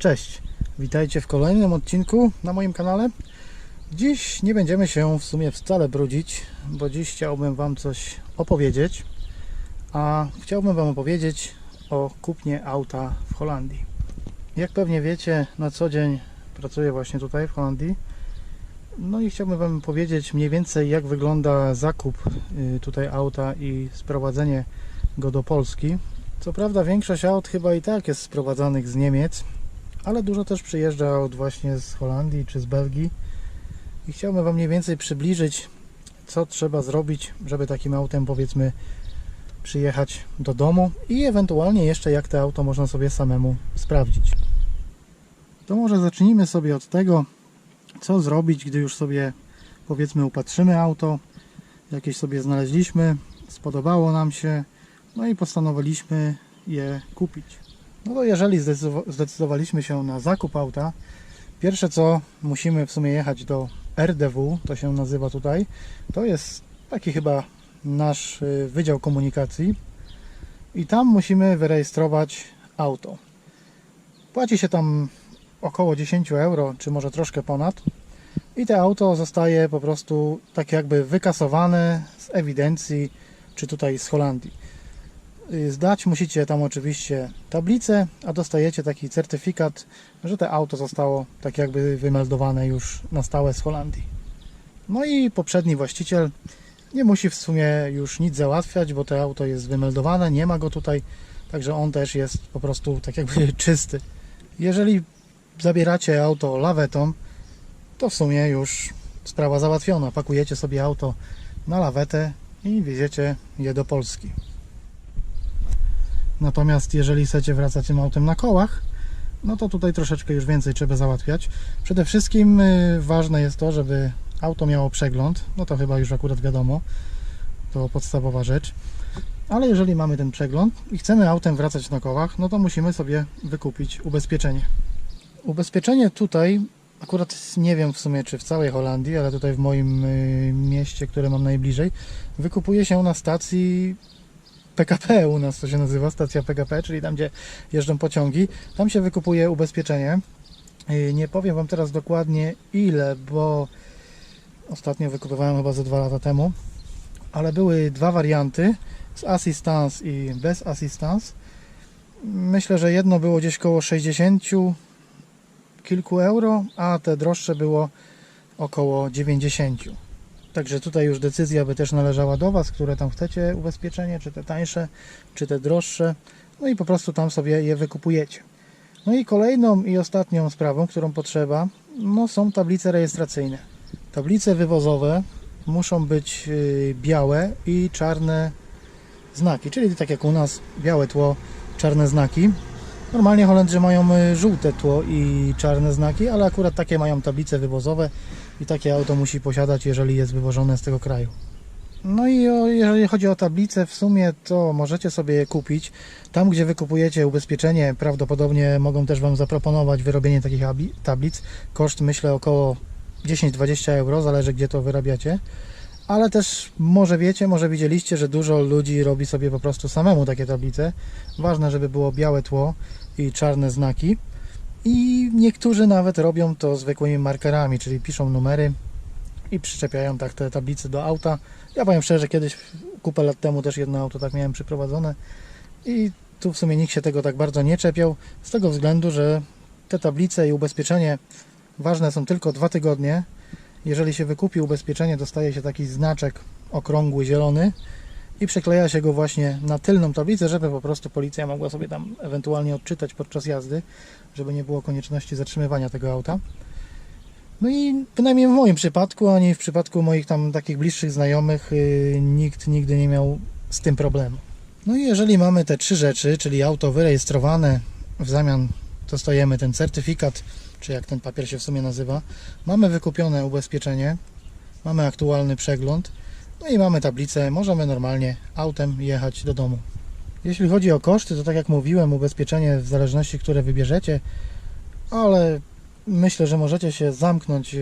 Cześć, witajcie w kolejnym odcinku na moim kanale. Dziś nie będziemy się w sumie wcale brudzić, bo dziś chciałbym Wam coś opowiedzieć, a chciałbym Wam opowiedzieć o kupnie auta w Holandii. Jak pewnie wiecie, na co dzień pracuję właśnie tutaj w Holandii. No i chciałbym Wam powiedzieć mniej więcej jak wygląda zakup y, tutaj auta i sprowadzenie go do Polski. Co prawda większość aut chyba i tak jest sprowadzanych z Niemiec, ale dużo też przyjeżdża od właśnie z Holandii czy z Belgii i chciałbym Wam mniej więcej przybliżyć co trzeba zrobić, żeby takim autem powiedzmy przyjechać do domu i ewentualnie jeszcze jak to auto można sobie samemu sprawdzić. To może zacznijmy sobie od tego, co zrobić, gdy już sobie powiedzmy upatrzymy auto, jakieś sobie znaleźliśmy, spodobało nam się, no i postanowiliśmy je kupić. No to jeżeli zdecydowa- zdecydowaliśmy się na zakup auta, pierwsze co musimy w sumie jechać do RDW, to się nazywa tutaj, to jest taki chyba nasz y, Wydział Komunikacji i tam musimy wyrejestrować auto. Płaci się tam około 10 euro, czy może troszkę ponad i to auto zostaje po prostu tak jakby wykasowane z ewidencji, czy tutaj z Holandii. Y, Zdać musicie tam oczywiście tablicę, a dostajecie taki certyfikat, że to auto zostało tak jakby wymeldowane już na stałe z Holandii. No i poprzedni właściciel nie musi w sumie już nic załatwiać, bo to auto jest wymeldowane, nie ma go tutaj, także on też jest po prostu tak jakby czysty. Jeżeli zabieracie auto lawetą, to w sumie już sprawa załatwiona. Pakujecie sobie auto na lawetę i wieziecie je do Polski. Natomiast jeżeli chcecie wracać tym autem na kołach, no to tutaj troszeczkę już więcej trzeba załatwiać. Przede wszystkim y, ważne jest to, żeby auto miało przegląd. No to chyba już akurat wiadomo. To podstawowa rzecz. Ale jeżeli mamy ten przegląd i chcemy autem wracać na kołach, no to musimy sobie wykupić ubezpieczenie. Ubezpieczenie tutaj, akurat nie wiem w sumie czy w całej Holandii, ale tutaj w moim y, mieście, które mam najbliżej, wykupuje się na stacji PKP u nas to się nazywa, stacja PKP, czyli tam gdzie jeżdżą pociągi. Tam się wykupuje ubezpieczenie. Yy, Nie powiem Wam teraz dokładnie ile, bo ostatnio wykupywałem chyba ze dwa lata temu, ale były dwa warianty z assistance i bez assistance. Myślę, że jedno było gdzieś koło 60 kilku euro, a te droższe było około 90. Także tutaj już decyzja by też należała do Was, które tam chcecie ubezpieczenie, czy te tańsze, czy te droższe. No i po prostu tam sobie je wykupujecie. No i kolejną i ostatnią sprawą, którą potrzeba, no są tablice rejestracyjne. Tablice wywozowe muszą być y, białe i czarne znaki, czyli tak jak u nas białe tło, czarne znaki. Normalnie Holendrzy mają y, żółte tło i czarne znaki, ale akurat takie mają tablice wywozowe i takie auto musi posiadać, jeżeli jest wywożone z tego kraju. No i o, jeżeli chodzi o tablice, w sumie to możecie sobie je kupić. Tam, gdzie wykupujecie ubezpieczenie, prawdopodobnie mogą też Wam zaproponować wyrobienie takich abli- tablic. Koszt myślę około 10-20 euro, zależy gdzie to wyrabiacie. Ale też może wiecie, może widzieliście, że dużo ludzi robi sobie po prostu samemu takie tablice. Ważne, żeby było białe tło i czarne znaki. I niektórzy nawet robią to zwykłymi markerami, czyli piszą numery i przyczepiają tak te tablice do auta. Ja powiem szczerze, kiedyś kupę lat temu też jedno auto tak miałem przyprowadzone i tu w sumie nikt się tego tak bardzo nie czepiał, z tego względu, że te tablice i ubezpieczenie ważne są tylko dwa tygodnie. Jeżeli się wykupi ubezpieczenie, dostaje się taki znaczek okrągły, zielony i przykleja się go właśnie na tylną tablicę, żeby po prostu policja mogła sobie tam ewentualnie odczytać podczas jazdy, żeby nie było konieczności zatrzymywania tego auta. No i bynajmniej w moim przypadku, ani w przypadku moich tam takich bliższych znajomych, yy, nikt nigdy nie miał z tym problemu. No i jeżeli mamy te trzy rzeczy, czyli auto wyrejestrowane, w zamian dostajemy ten certyfikat, czy jak ten papier się w sumie nazywa, mamy wykupione ubezpieczenie, mamy aktualny przegląd, no i mamy tablicę, możemy normalnie autem jechać do domu. Jeśli chodzi o koszty, to tak jak mówiłem, ubezpieczenie w zależności, które wybierzecie, ale myślę, że możecie się zamknąć yy,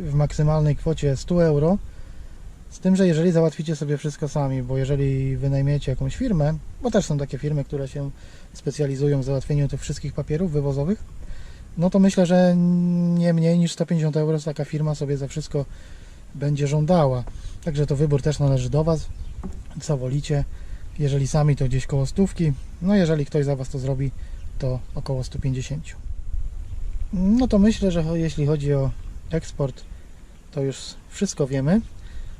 w, maksymalnej kwocie 100 euro. Z tym, że jeżeli załatwicie sobie wszystko sami, bo jeżeli wynajmiecie jakąś firmę, bo też są takie firmy, które się specjalizują w załatwieniu tych wszystkich papierów wywozowych, no to myślę, że nie mniej niż 150 euro taka firma sobie za wszystko będzie żądała. Także to wybór też należy do Was, co wolicie. Jeżeli sami to gdzieś koło stówki, no jeżeli ktoś za Was to zrobi, to około 150. No to myślę, że jeśli chodzi o eksport, to już wszystko wiemy.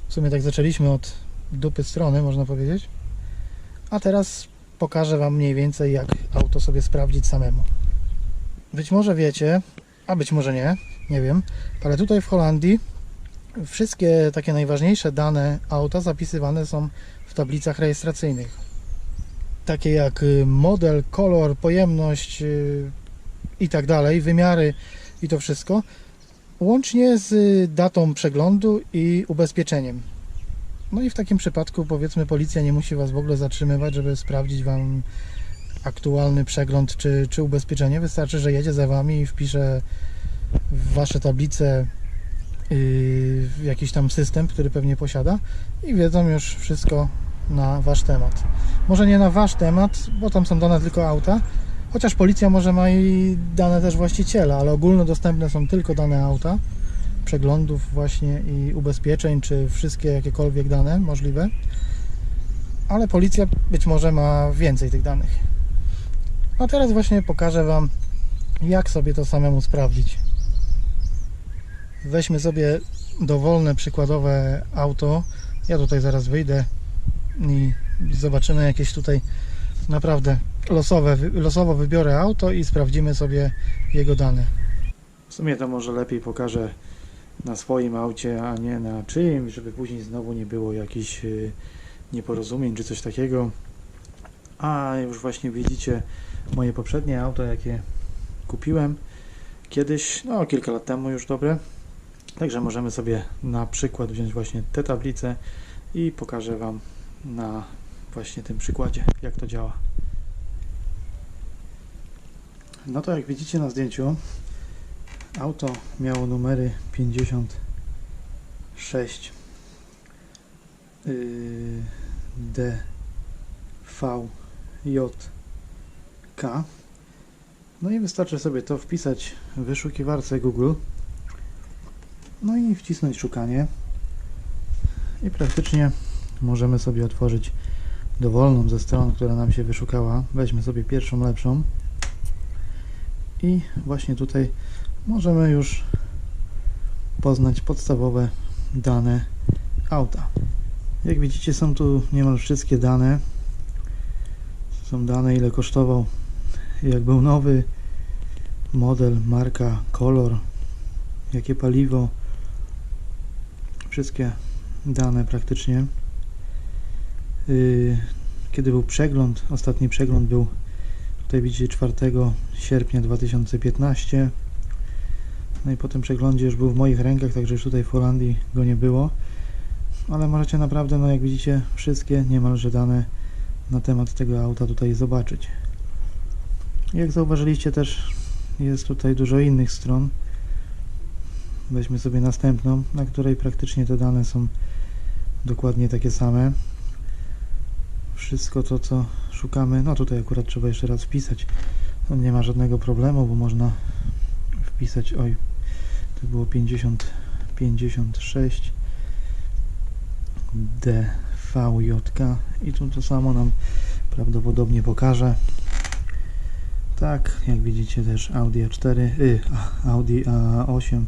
W sumie tak zaczęliśmy od dupy strony, można powiedzieć. A teraz pokażę Wam mniej więcej, jak auto sobie sprawdzić samemu. Być może wiecie, a być może nie, nie wiem, ale tutaj w Holandii wszystkie takie najważniejsze dane auta zapisywane są w tablicach rejestracyjnych. Takie jak y, model, kolor, pojemność y, i tak dalej, wymiary i to wszystko, łącznie z datą przeglądu i ubezpieczeniem. No i w takim przypadku powiedzmy policja nie musi Was w ogóle zatrzymywać, żeby sprawdzić Wam aktualny przegląd czy, czy ubezpieczenie. Wystarczy, że jedzie za Wami i wpisze w Wasze tablice yy, jakiś tam system, który pewnie posiada i wiedzą już wszystko na Wasz temat. Może nie na Wasz temat, bo tam są dane tylko auta, chociaż policja może ma i dane też właściciela, ale ogólnodostępne są tylko dane auta, przeglądów właśnie i ubezpieczeń, czy wszystkie jakiekolwiek dane możliwe. Ale policja być może ma więcej tych danych. A teraz właśnie pokażę Wam, jak sobie to samemu sprawdzić. Weźmy sobie dowolne przykładowe auto. Ja tutaj zaraz wyjdę i zobaczymy jakieś tutaj naprawdę losowe, losowo wybiorę auto i sprawdzimy sobie jego dane. W sumie to może lepiej pokażę na swoim aucie, a nie na czyimś, żeby później znowu nie było jakichś y, nieporozumień czy coś takiego. A już właśnie widzicie moje poprzednie auto, jakie kupiłem kiedyś, no kilka lat temu już dobre. Także możemy sobie na przykład wziąć właśnie te tablice i pokażę Wam na właśnie tym przykładzie, jak to działa. No to jak widzicie na zdjęciu, auto miało numery 56 yy, D V J K. No i wystarczy sobie to wpisać w wyszukiwarce Google. No i wcisnąć szukanie. I praktycznie możemy sobie otworzyć dowolną ze stron, która nam się wyszukała. Weźmy sobie pierwszą lepszą. I właśnie tutaj możemy już poznać podstawowe dane auta. Jak widzicie są tu niemal wszystkie dane. Są dane ile kosztował, jak był nowy, model, marka, kolor, jakie paliwo. Wszystkie dane praktycznie. Yy, Kiedy był przegląd, ostatni przegląd był tutaj widzicie 4 sierpnia 2015. No i po tym przeglądzie już był w moich rękach, także już tutaj w Holandii go nie było. Ale możecie naprawdę, no jak widzicie, wszystkie niemalże dane na temat tego auta tutaj zobaczyć. Jak zauważyliście też jest tutaj dużo innych stron. Weźmy sobie następną, na której praktycznie te dane są dokładnie takie same. Wszystko to, co szukamy, no tutaj akurat trzeba jeszcze raz wpisać. No nie ma żadnego problemu, bo można wpisać, oj, to było 50, 56 DVJK i tu to samo nam prawdopodobnie pokaże. Tak, jak widzicie też Audi A4, y, Audi A8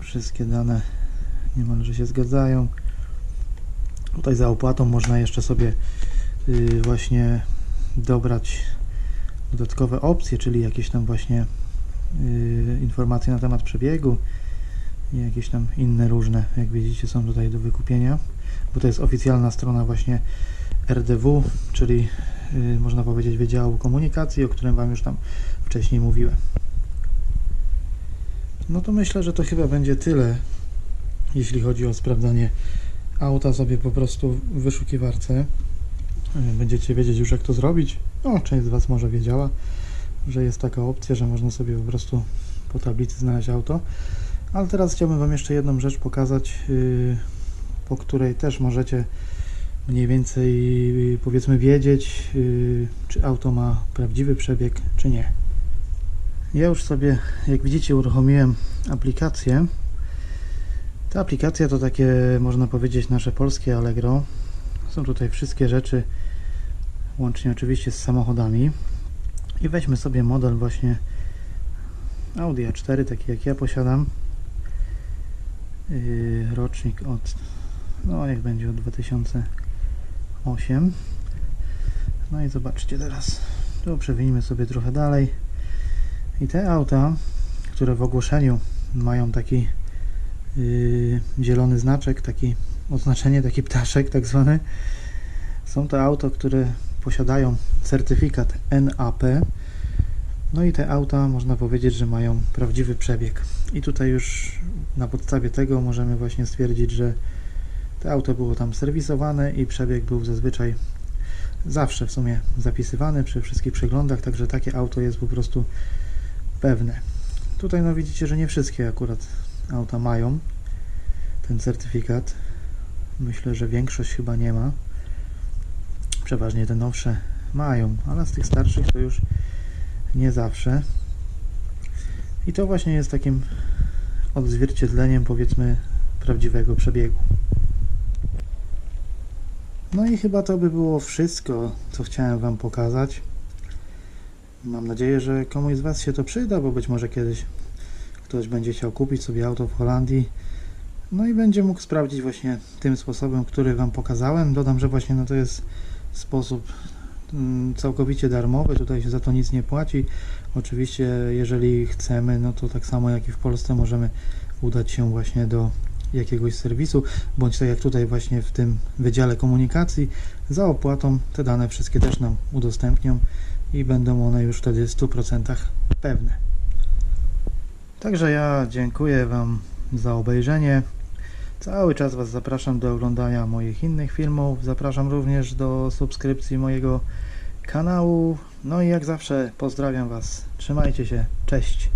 wszystkie dane niemalże się zgadzają. Tutaj za opłatą można jeszcze sobie y, właśnie dobrać dodatkowe opcje, czyli jakieś tam właśnie y, informacje na temat przebiegu i jakieś tam inne różne, jak widzicie, są tutaj do wykupienia, bo to jest oficjalna strona właśnie RDW, czyli y, można powiedzieć Wydziału Komunikacji, o którym Wam już tam wcześniej mówiłem. No to myślę, że to chyba będzie tyle, jeśli chodzi o sprawdzanie auta sobie po prostu w wyszukiwarce. Y, Będziecie wiedzieć już jak to zrobić. No, część z Was może wiedziała. że jest taka opcja, że można sobie po prostu po tablicy znaleźć auto. Ale teraz chciałbym Wam jeszcze jedną rzecz pokazać, yy, po której też możecie mniej więcej yy, powiedzmy wiedzieć, yy, czy auto ma prawdziwy przebieg, czy nie. Ja już sobie, jak widzicie, uruchomiłem aplikację. Ta aplikacja to takie, można powiedzieć, nasze polskie Allegro. Są tutaj wszystkie rzeczy, łącznie oczywiście z samochodami. I weźmy sobie model właśnie Audi A4, taki jak ja posiadam. Yy, rocznik od, no niech będzie od 2008. No i zobaczcie teraz, tu przewinimy sobie trochę dalej. I te auta, które w ogłoszeniu mają taki yy, zielony znaczek, taki oznaczenie, taki ptaszek tak zwany, są to auta, które posiadają certyfikat NAP. No i te auta można powiedzieć, że mają prawdziwy przebieg. I tutaj już na podstawie tego możemy właśnie stwierdzić, że to auto było tam serwisowane i przebieg był zazwyczaj zawsze w sumie zapisywany przy wszystkich przeglądach, także takie auto jest po prostu pewne. Tutaj no widzicie, że nie wszystkie akurat auta mają ten certyfikat. Myślę, że większość chyba nie ma. Przeważnie te nowsze mają, ale z tych starszych to już nie zawsze. I to właśnie jest takim odzwierciedleniem powiedzmy prawdziwego przebiegu. No i chyba to by było wszystko, co chciałem Wam pokazać. Mam nadzieję, że komuś z Was się to przyda, bo być może kiedyś ktoś będzie chciał kupić sobie auto w Holandii. No i będzie mógł sprawdzić właśnie tym sposobem, który Wam pokazałem. Dodam, że właśnie no to jest sposób mm, całkowicie darmowy, tutaj się za to nic nie płaci. Oczywiście, jeżeli chcemy, no to tak samo jak i w Polsce możemy udać się właśnie do jakiegoś serwisu, bądź tak jak tutaj właśnie w tym Wydziale Komunikacji, za opłatą te dane wszystkie też nam udostępnią i będą one już wtedy w 100% pewne. Także ja dziękuję Wam za obejrzenie. Cały czas Was zapraszam do oglądania moich innych filmów. Zapraszam również do subskrypcji mojego kanału. No i jak zawsze pozdrawiam Was. Trzymajcie się. Cześć.